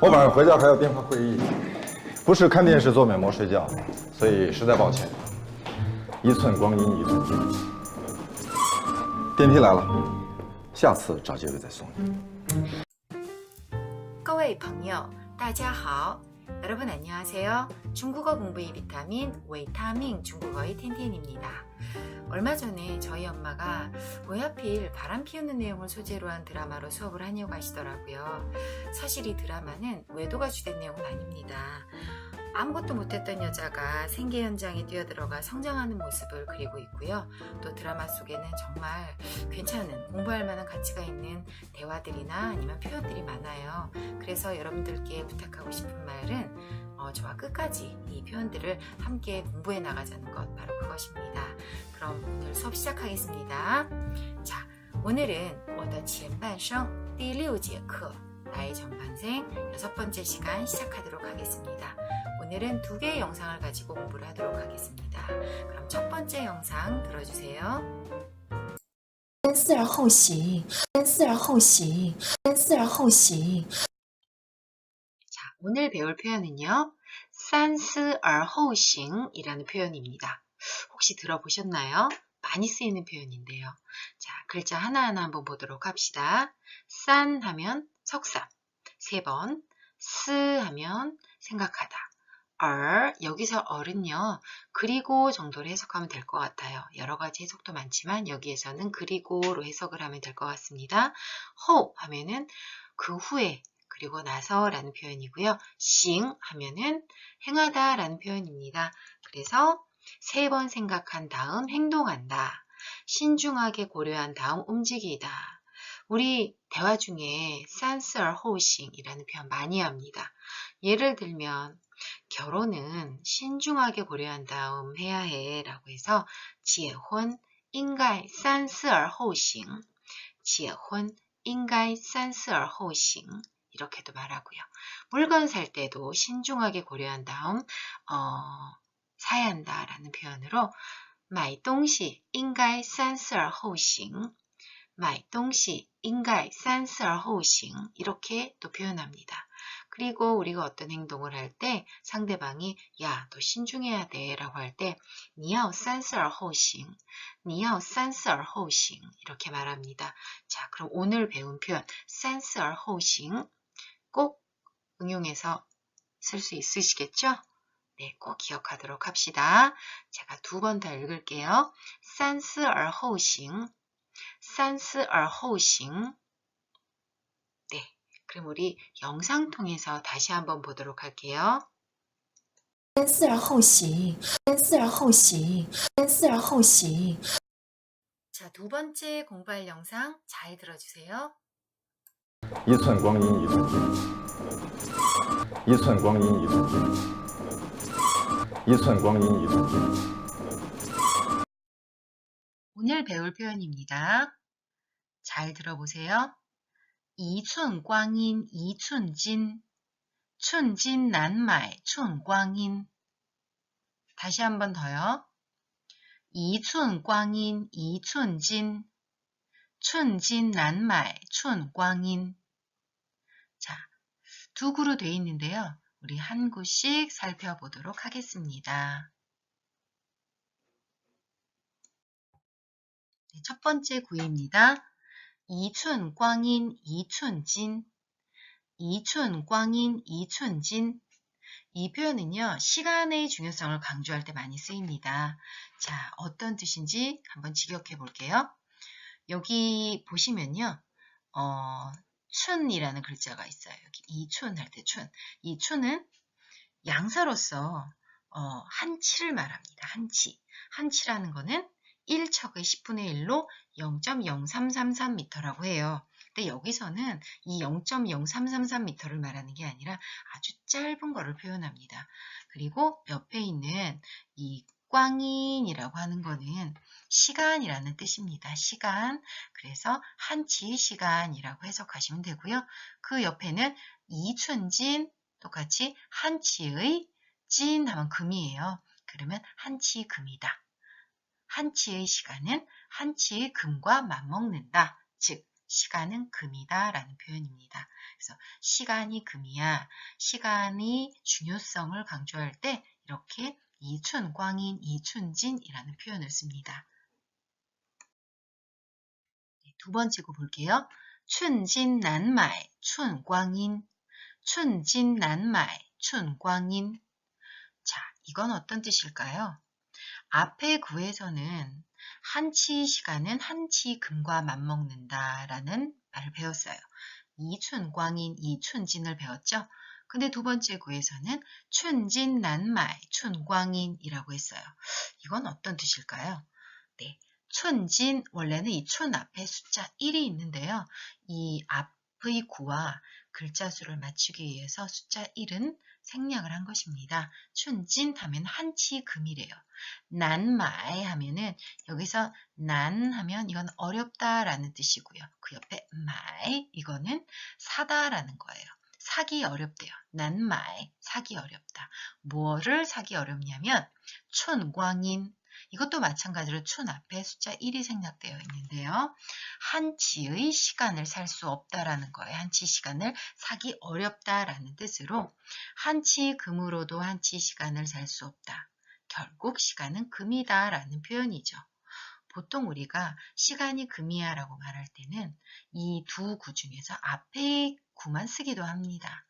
我晚上回家还要电话会议，不是看电视做面膜睡觉，所以实在抱歉。一寸光阴一寸金。电梯来了，下次找机会再送你。各位朋友，大家好. 여러분 안녕하세요. 중국어 공부의 비타민, 웨이타밍 중국어의 텐텐입니다. 얼마 전에 저희 엄마가 왜 하필 바람 피우는 내용을 소재로 한 드라마로 수업을 하냐고 하시더라고요. 사실 이 드라마는 외도가 주된 내용은 아닙니다. 아무것도 못했던 여자가 생계 현장에 뛰어들어가 성장하는 모습을 그리고 있고요. 또 드라마 속에는 정말 괜찮은 공부할 만한 가치가 있는 대화들이나 아니면 표현들이 많아요. 그래서 여러분들께 부탁하고 싶은 말은 어, 저와 끝까지 이 표현들을 함께 공부해 나가자는 것 바로 그것입니다. 그럼 오늘 수업 시작하겠습니다. 자, 오늘은 我的前半生第六节课 나의 전반생 여섯 번째 시간 시작하도록 하겠습니다. 오늘은 두 개의 영상을 가지고 공부를 하도록 하겠습니다. 그럼 첫 번째 영상 들어주세요. 先思而后行，先思而后行，先思而后行。 자, 오늘 배울 표현은요. 산스얼호싱이라는 표현입니다. 혹시 들어보셨나요? 많이 쓰이는 표현인데요. 자, 글자 하나하나 한번 보도록 합시다. 산 하면 석삼, 세 번, 스 하면 생각하다. 얼, 여기서 얼은요, 그리고 정도로 해석하면 될 것 같아요. 여러 가지 해석도 많지만 여기에서는 그리고로 해석을 하면 될 것 같습니다. 호 하면은 그 후에 그리고 나서 라는 표현이고요. 싱 하면은 행하다 라는 표현입니다. 그래서 세 번 생각한 다음 행동한다. 신중하게 고려한 다음 움직이다. 우리 대화 중에 산스얼 호싱이라는 표현 많이 합니다. 예를 들면 결혼은 신중하게 고려한 다음 해야 해 라고 해서 지혼 인가이 산스얼 호싱 지혼 인가이 산스얼 호싱 이렇게도 말하고요. 물건 살 때도 신중하게 고려한 다음 어, 사야 한다라는 표현으로 买东西应该三思而后行买东西应该三思而后行 이렇게 또 표현합니다. 그리고 우리가 어떤 행동을 할 때 상대방이 야, 너 신중해야 돼 라고 할 때 你要三思而后行你要三思而后行 이렇게 말합니다. 자, 그럼 오늘 배운 표현 三思而后行꼭 응용해서 쓸 수 있으시겠죠? 네, 꼭 기억하도록 합시다. 제가 두 번 더 읽을게요. 三思而后行三思而后行 네, 그럼 우리 영상 통해서 다시 한번 보도록 할게요. 先思而后行，先思而后行，先思而后行。 자, 두 번째 공부할 영상 잘 들어주세요. 一寸光阴一寸金，一寸光阴一寸金，一寸光阴一寸金。 오늘 배울 표현입니다. 잘 들어보세요. 광인 이춘진 춘진 난말 춘광인 다시 한 번 더요. 이춘 광인 이춘진 춘진 난말 춘광인 자, 두 구로 되어 있는데요. 우리 한 구씩 살펴보도록 하겠습니다. 네, 첫 번째 구입니다. 이춘 광인 이춘진 이춘 광인 이춘진 이 표현은요 시간의 중요성을 강조할 때 많이 쓰입니다. 자 어떤 뜻인지 한번 직역해 볼게요. 여기 보시면요 어, 춘이라는 글자가 있어요. 여기 이춘 할 때 춘. 이 춘은 양사로서 어, 한치를 말합니다. 한치. 한치라는 거는 1척의 10분의 1로 0.0333m라고 해요. 근데 여기서는 이 0.0333m를 말하는 게 아니라 아주 짧은 거를 표현합니다. 그리고 옆에 있는 이 꽝인이라고 하는 거는 시간이라는 뜻입니다. 시간. 그래서 한치의 시간이라고 해석하시면 되고요. 그 옆에는 이춘진 똑같이 한치의 진 하면 금이에요. 그러면 한치 금이다. 한치의 시간은 한치의 금과 맞먹는다. 즉 시간은 금이다 라는 표현입니다. 그래서 시간이 금이야. 시간이 중요성을 강조할 때 이렇게 이춘 광인, 이춘진이라는 표현을 씁니다. 네, 두 번째 거 볼게요. 춘진 난말, 춘광인, 춘진 난말, 춘광인. 자, 이건 어떤 뜻일까요? 앞의 구에서는 한치 시간은 한치 금과 맞먹는다 라는 말을 배웠어요. 이춘광인, 이춘진을 배웠죠? 근데 두 번째 구에서는 춘진 난말, 춘광인이라고 했어요. 이건 어떤 뜻일까요? 네. 춘진, 원래는 이 춘 앞에 숫자 1이 있는데요. 이 앞 의 구와 글자 수를 맞추기 위해서 숫자 1은 생략을 한 것입니다. 춘진 하면 한치 금이래요. 난마에 하면은 여기서 난 하면 이건 어렵다라는 뜻이고요. 그 옆에 마에 이거는 사다라는 거예요. 사기 어렵대요. 난마에 사기 어렵다. 뭐를 사기 어렵냐면 춘광인 이것도 마찬가지로 춘 앞에 숫자 1이 생략되어 있는데요. 한치의 시간을 살 수 없다라는 거예요. 한치 시간을 사기 어렵다라는 뜻으로 한치 금으로도 한치 시간을 살 수 없다. 결국 시간은 금이다 라는 표현이죠. 보통 우리가 시간이 금이야 라고 말할 때는 이 두 구 중에서 앞의 구만 쓰기도 합니다.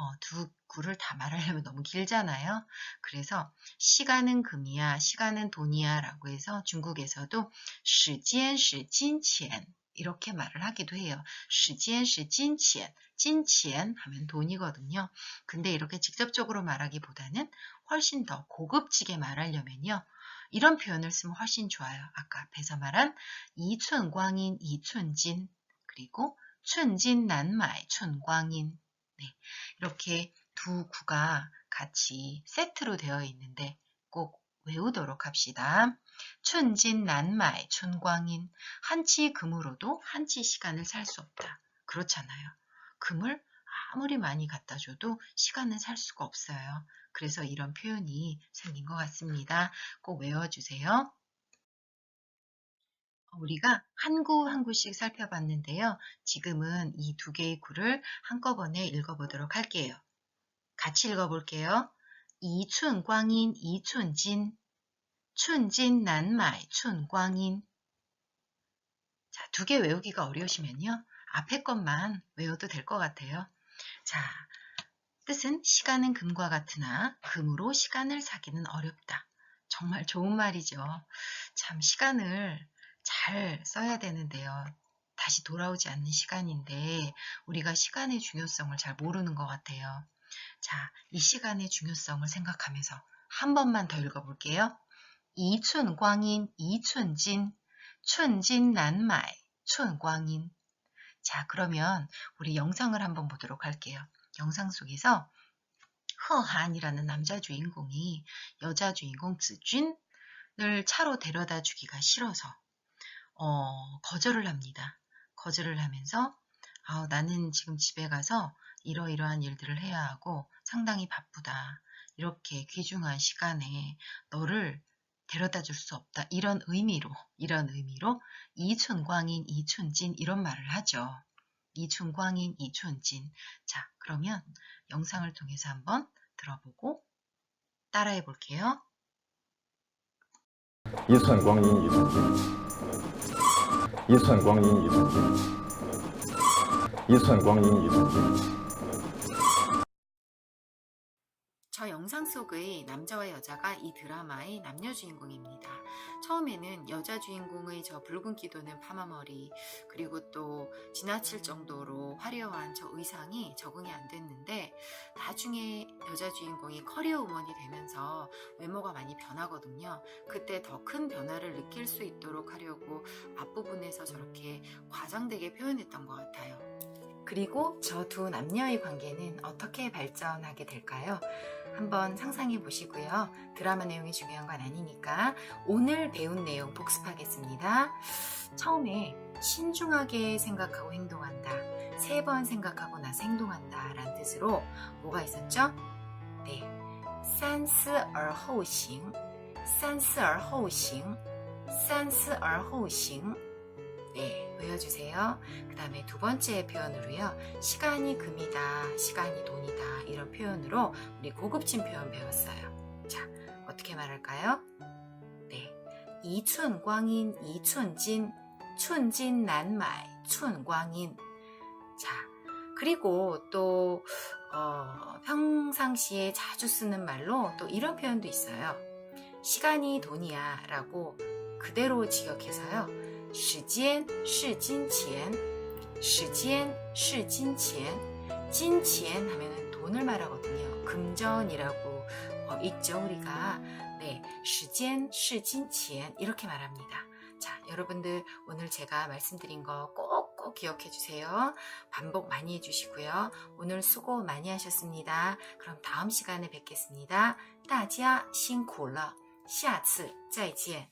어, 두 구를 다 말하려면 너무 길잖아요. 그래서 시간은 금이야, 시간은 돈이야 라고 해서 중국에서도 시간, 시간, 钱 이렇게 말을 하기도 해요. 시간, 시간, 钱 찐치엔 하면 돈이거든요. 근데 이렇게 직접적으로 말하기보다는 훨씬 더 고급지게 말하려면요. 이런 표현을 쓰면 훨씬 좋아요. 아까 앞에서 말한 이춘광인, 이춘진 그리고 춘진 난마이, 춘광인 네. 이렇게 두 구가 같이 세트로 되어 있는데 꼭 외우도록 합시다. 춘진난말, 춘광인. 한치 금으로도 한치 시간을 살 수 없다. 그렇잖아요. 금을 아무리 많이 갖다 줘도 시간은 살 수가 없어요. 그래서 이런 표현이 생긴 것 같습니다. 꼭 외워주세요. 우리가 한 구 한 구씩 살펴봤는데요. 지금은 이 두 개의 구를 한꺼번에 읽어보도록 할게요. 같이 읽어볼게요. 이춘광인, 이춘진, 춘진난말, 춘광인. 자, 두 개 외우기가 어려우시면요. 앞에 것만 외워도 될 것 같아요. 자, 뜻은 시간은 금과 같으나 금으로 시간을 사기는 어렵다. 정말 좋은 말이죠. 참 시간을 잘 써야 되는데요. 다시 돌아오지 않는 시간인데 우리가 시간의 중요성을 잘 모르는 것 같아요. 자, 이 시간의 중요성을 생각하면서 한 번만 더 읽어볼게요. 이춘광인, 이춘진, 춘진난말, 춘광인. 자, 그러면 우리 영상을 한번 보도록 할게요. 영상 속에서 허한이라는 남자 주인공이 여자 주인공 즈쥔을 차로 데려다 주기가 싫어서 어, 거절을 합니다. 거절을 하면서 아, 나는 지금 집에 가서 이러이러한 일들을 해야 하고 상당히 바쁘다. 이렇게 귀중한 시간에 너를 데려다 줄 수 없다. 이런 의미로, 이런 의미로 이춘광인, 이춘진 이런 말을 하죠. 이춘광인, 이춘진. 자, 그러면 영상을 통해서 한번 들어보고 따라해 볼게요. 一寸光阴一寸金，一寸光阴一寸金，一寸光阴一寸金。 저 영상 속의 남자와 여자가 이 드라마의 남녀 주인공입니다. 처음에는 여자 주인공의 저 붉은 기 도는 파마머리 그리고 또 지나칠 정도로 화려한 저 의상이 적응이 안 됐는데 나중에 여자 주인공이 커리어 우먼이 되면서 외모가 많이 변하거든요. 그때 더 큰 변화를 느낄 수 있도록 하려고 앞부분에서 저렇게 과장되게 표현했던 것 같아요. 그리고 저 두 남녀의 관계는 어떻게 발전하게 될까요? 한번 상상해 보시고요. 드라마 내용이 중요한 건 아니니까 오늘 배운 내용 복습하겠습니다. 처음에 신중하게 생각하고 행동한다. 세 번 생각하고 나서 행동한다. 라는 뜻으로 뭐가 있었죠? 네. 三思而后行,三思而后行,三思而后行. 네, 외워주세요. 그 다음에 두 번째 표현으로요. 시간이 금이다, 시간이 돈이다 이런 표현으로 우리 고급진 표현 배웠어요. 자, 어떻게 말할까요? 네, 이춘광인, 이춘진, 춘진 난말, 춘광인. 자, 그리고 또 어, 평상시에 자주 쓰는 말로 또 이런 표현도 있어요. 시간이 돈이야 라고 그대로 직역해서요. 时间是金钱,时间是金钱,金钱하면은 돈을 말하거든요. 금전이라고 어, 읽죠 우리가. 네, 时间是金钱 이렇게 말합니다. 자, 여러분들 오늘 제가 말씀드린 거 꼭꼭 기억해 주세요. 반복 많이 해주시고요. 오늘 수고 많이 하셨습니다. 그럼 다음 시간에 뵙겠습니다. 大家辛苦了，下次再见。